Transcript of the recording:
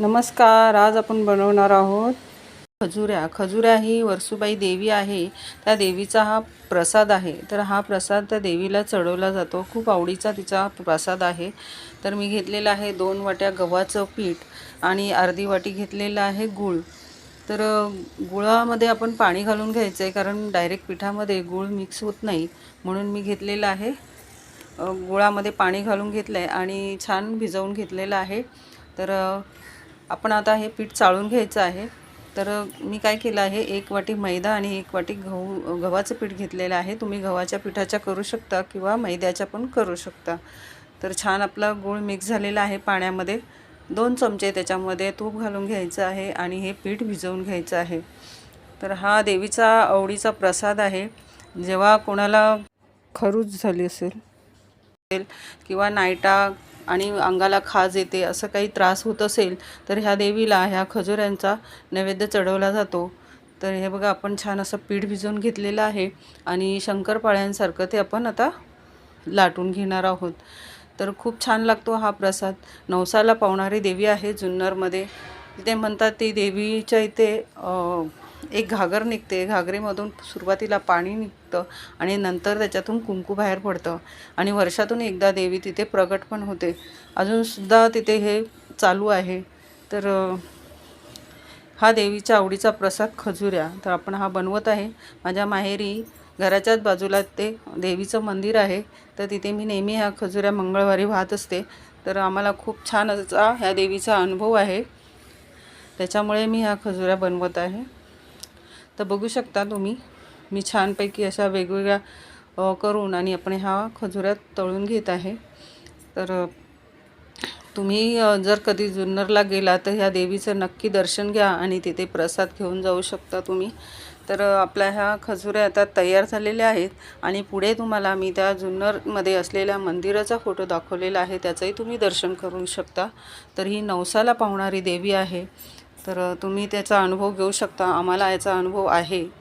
नमस्कार आज आपण बनवणार आहोत खजुऱ्या. खजुऱ्या ही वरसुबाई देवी आहे. त्या देवीचा हा प्रसाद आहे. तर हा प्रसाद त्या देवीला चढवला जातो. खूप आवडीचा तिचा प्रसाद आहे. तर मी घेतलेला आहे दोन वाट्या गव्हाचं पीठ आणि अर्धी वाटी घेतलेलं आहे गूळ. तर गुळामध्ये आपण पाणी घालून घ्यायचं आहे कारण डायरेक्ट पिठामध्ये गूळ मिक्स होत नाही. म्हणून मी घेतलेलं आहे. गुळामध्ये पाणी घालून घेतलं आहे आणि छान भिजवून घेतलेलं आहे. तर आपण आता हे पीठ चाळून घ्यायचं आहे. तर मी काय केलं आहे एक वाटी मैदा आणि एक वाटी गहू गव्हाचं पीठ घेतलेलं आहे. तुम्ही गव्हाच्या पिठाच्या करू शकता किंवा मैद्याच्या पण करू शकता. तर छान आपला गूळ मिक्स झालेला आहे पाण्यामध्ये. दोन चमचे त्याच्यामध्ये तूप घालून घ्यायचं आहे आणि हे पीठ भिजवून घ्यायचं आहे. तर हा देवीचा आवडीचा प्रसाद आहे. जेव्हा कोणाला खरूज झाली असेल असेल किंवा नायटा आणि अंगाला खाज येते असं काही त्रास होत असेल तर ह्या देवीला ह्या खजुऱ्यांचा नैवेद्य चढवला जातो. तर हे बघा आपण छान असं पीठ भिजवून घेतलेलं आहे आणि शंकरपाळ्यांसारखं ते आपण आता लाटून घेणार आहोत. तर खूप छान लागतो हा प्रसाद. नवसाला पावणारी देवी आहे जुन्नरमध्ये. तिथे म्हणतात ती देवीच्या इथे एक घागर निघते. घागरीमधून सुरुवातीला पाणी निघतं आणि नंतर त्याच्यातून कुंकू बाहेर पडतं. आणि वर्षातून एकदा देवी तिथे प्रगट पण होते. अजूनसुद्धा तिथे हे चालू आहे. तर हा देवीच्या आवडीचा प्रसाद खजुऱ्या. तर आपण हा बनवत आहे. माझ्या माहेरी घराच्याच बाजूला ते देवीचं मंदिर आहे. तर तिथे मी नेहमी ह्या खजुऱ्या मंगळवारी वाहत असते. तर आम्हाला खूप छान असा ह्या देवीचा अनुभव आहे. त्याच्यामुळे मी ह्या खजुऱ्या बनवत आहे. तर बघू शकता तुम्ही. मी छानपैकी अशा वेगवेगळ्या करून आणि आपण ह्या खजुऱ्यात तळून घेत आहे. तर तुम्ही जर कधी जुन्नरला गेला तर ह्या देवीचं नक्की दर्शन घ्या आणि तिथे प्रसाद घेऊन जाऊ शकता तुम्ही. तर आपल्या ह्या खजुऱ्या आता तयार झालेल्या आहेत आणि पुढे तुम्हाला मी त्या जुन्नरमध्ये असलेल्या मंदिराचा फोटो दाखवलेला आहे. त्याचंही तुम्ही दर्शन करू शकता. तर ही नवसाला पावणारी देवी आहे. तर तुम्ही त्याचा अनुभव घेऊ शकता. आम्हाला याचा अनुभव आहे.